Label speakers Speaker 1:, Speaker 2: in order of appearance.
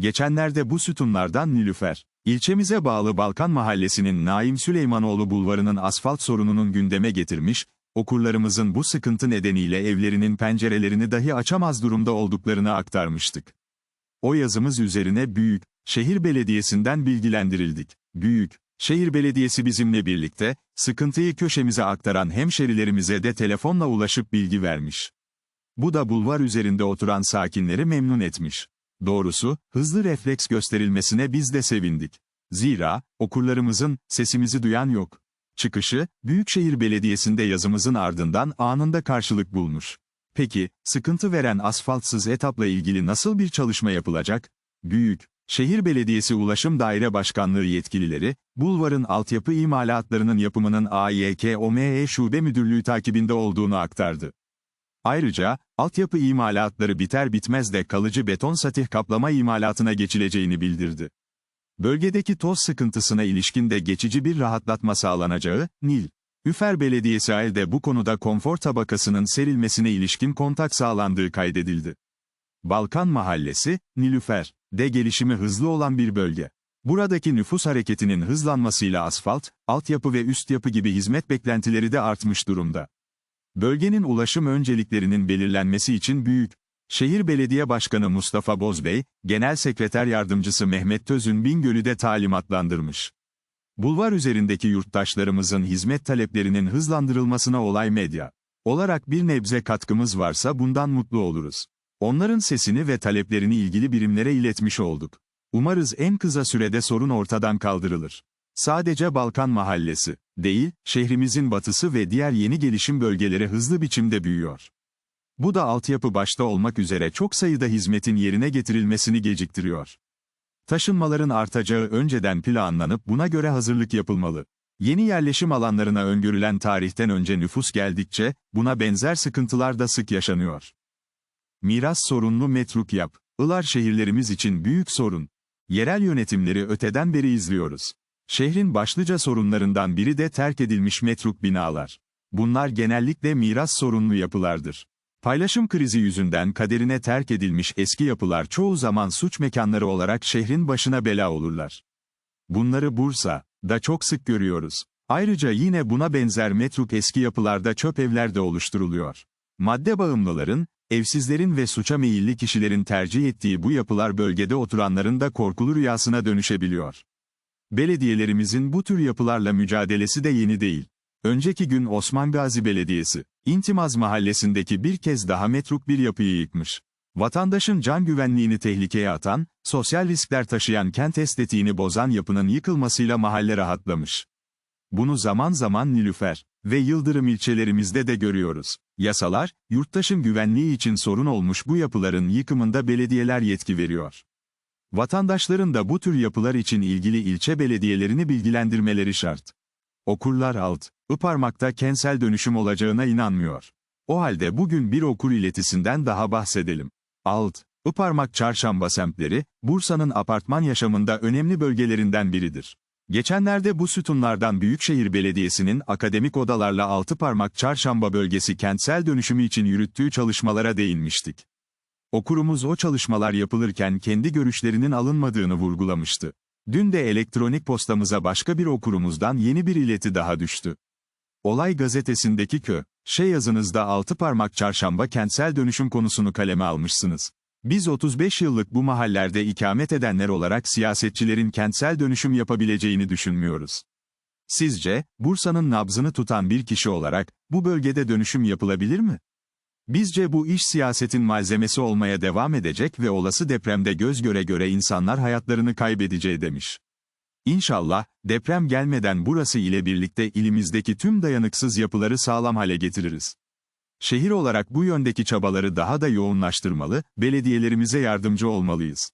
Speaker 1: Geçenlerde bu sütunlardan Nilüfer, ilçemize bağlı Balkan Mahallesi'nin Naim Süleymanoğlu Bulvarı'nın asfalt sorununun gündeme getirmiş, okurlarımızın bu sıkıntı nedeniyle evlerinin pencerelerini dahi açamaz durumda olduklarını aktarmıştık. O yazımız üzerine Büyük, Şehir Belediyesi'nden bilgilendirildik. Büyük, Şehir Belediyesi bizimle birlikte, sıkıntıyı köşemize aktaran hemşerilerimize de telefonla ulaşıp bilgi vermiş. Bu da bulvar üzerinde oturan sakinleri memnun etmiş. Doğrusu, hızlı refleks gösterilmesine biz de sevindik. Zira, okurlarımızın, sesimizi duyan yok. Çıkışı, Büyükşehir Belediyesi'nde yazımızın ardından anında karşılık bulmuş. Peki, sıkıntı veren asfaltsız etapla ilgili nasıl bir çalışma yapılacak? Büyük, Şehir Belediyesi Ulaşım Daire Başkanlığı yetkilileri, bulvarın altyapı imalatlarının yapımının AYK-OME Şube Müdürlüğü takibinde olduğunu aktardı. Ayrıca, altyapı imalatları biter bitmez de kalıcı beton satih kaplama imalatına geçileceğini bildirdi. Bölgedeki toz sıkıntısına ilişkin de geçici bir rahatlatma sağlanacağı, Nil. Üfer Belediyesi halde bu konuda konfor tabakasının serilmesine ilişkin kontak sağlandığı kaydedildi. Balkan Mahallesi, Nilüfer, de gelişimi hızlı olan bir bölge. Buradaki nüfus hareketinin hızlanmasıyla asfalt, altyapı ve üst yapı gibi hizmet beklentileri de artmış durumda. Bölgenin ulaşım önceliklerinin belirlenmesi için büyük, Şehir Belediye Başkanı Mustafa Bozbey, Genel Sekreter Yardımcısı Mehmet Tözün Bingöl'ü de talimatlandırmış. Bulvar üzerindeki yurttaşlarımızın hizmet taleplerinin hızlandırılmasına olay medya olarak bir nebze katkımız varsa bundan mutlu oluruz. Onların sesini ve taleplerini ilgili birimlere iletmiş olduk. Umarız en kısa sürede sorun ortadan kaldırılır. Sadece Balkan Mahallesi değil, şehrimizin batısı ve diğer yeni gelişim bölgeleri hızlı biçimde büyüyor. Bu da altyapı başta olmak üzere çok sayıda hizmetin yerine getirilmesini geciktiriyor. Taşınmaların artacağı önceden planlanıp buna göre hazırlık yapılmalı. Yeni yerleşim alanlarına öngörülen tarihten önce nüfus geldikçe, buna benzer sıkıntılar da sık yaşanıyor. Miras sorunlu metruk yap. Ilar şehirlerimiz için büyük sorun. Yerel yönetimleri öteden beri izliyoruz. Şehrin başlıca sorunlarından biri de terk edilmiş metruk binalar. Bunlar genellikle miras sorunlu yapılardır. Paylaşım krizi yüzünden kaderine terk edilmiş eski yapılar çoğu zaman suç mekanları olarak şehrin başına bela olurlar. Bunları Bursa da çok sık görüyoruz. Ayrıca yine buna benzer metruk eski yapılarda çöp evler de oluşturuluyor. Madde bağımlıların, evsizlerin ve suça meyilli kişilerin tercih ettiği bu yapılar bölgede oturanların da korkulu rüyasına dönüşebiliyor. Belediyelerimizin bu tür yapılarla mücadelesi de yeni değil. Önceki gün Osman Gazi Belediyesi, İntimaz Mahallesi'ndeki bir kez daha metruk bir yapıyı yıkmış. Vatandaşın can güvenliğini tehlikeye atan, sosyal riskler taşıyan kent estetiğini bozan yapının yıkılmasıyla mahalle rahatlamış. Bunu zaman zaman Nilüfer ve Yıldırım ilçelerimizde de görüyoruz. Yasalar, yurttaşın güvenliği için sorun olmuş bu yapıların yıkımında belediyeler yetki veriyor. Vatandaşların da bu tür yapılar için ilgili ilçe belediyelerini bilgilendirmeleri şart. Okurlar alt, Iparmak'ta kentsel dönüşüm olacağına inanmıyor. O halde bugün bir okur iletisinden daha bahsedelim. Alt, Iparmak çarşamba semtleri, Bursa'nın apartman yaşamında önemli bölgelerinden biridir. Geçenlerde bu sütunlardan Büyükşehir Belediyesi'nin akademik odalarla altı parmak çarşamba bölgesi kentsel dönüşümü için yürüttüğü çalışmalara değinmiştik. Okurumuz o çalışmalar yapılırken kendi görüşlerinin alınmadığını vurgulamıştı. Dün de elektronik postamıza başka bir okurumuzdan yeni bir ileti daha düştü. Olay gazetesindeki kö, şey yazınızda altı parmak çarşamba kentsel dönüşüm konusunu kaleme almışsınız. Biz 35 yıllık bu mahallerde ikamet edenler olarak siyasetçilerin kentsel dönüşüm yapabileceğini düşünmüyoruz. Sizce, Bursa'nın nabzını tutan bir kişi olarak, bu bölgede dönüşüm yapılabilir mi? Bizce bu iş siyasetin malzemesi olmaya devam edecek ve olası depremde göz göre göre insanlar hayatlarını kaybedeceği demiş. İnşallah, deprem gelmeden burası ile birlikte ilimizdeki tüm dayanıksız yapıları sağlam hale getiririz. Şehir olarak bu yöndeki çabaları daha da yoğunlaştırmalı, belediyelerimize yardımcı olmalıyız.